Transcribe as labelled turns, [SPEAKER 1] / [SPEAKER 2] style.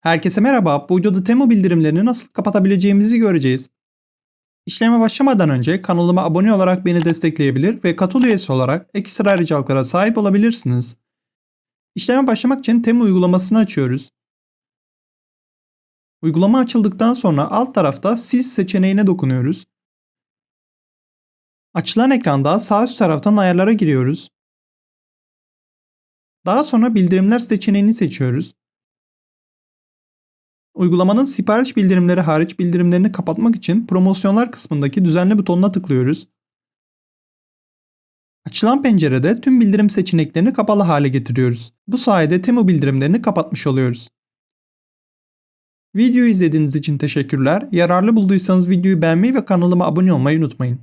[SPEAKER 1] Herkese merhaba. Bu videoda Temu bildirimlerini nasıl kapatabileceğimizi göreceğiz. İşleme başlamadan önce kanalıma abone olarak beni destekleyebilir ve katıl üyesi olarak ekstra ayrıcalıklara sahip olabilirsiniz. İşleme başlamak için Temu uygulamasını açıyoruz. Uygulama açıldıktan sonra alt tarafta Siz seçeneğine dokunuyoruz. Açılan ekranda sağ üst taraftan ayarlara giriyoruz. Daha sonra bildirimler seçeneğini seçiyoruz. Uygulamanın sipariş bildirimleri hariç bildirimlerini kapatmak için promosyonlar kısmındaki düzenle butonuna tıklıyoruz. Açılan pencerede tüm bildirim seçeneklerini kapalı hale getiriyoruz. Bu sayede Temu bildirimlerini kapatmış oluyoruz. Videoyu izlediğiniz için teşekkürler. Yararlı bulduysanız videoyu beğenmeyi ve kanalıma abone olmayı unutmayın.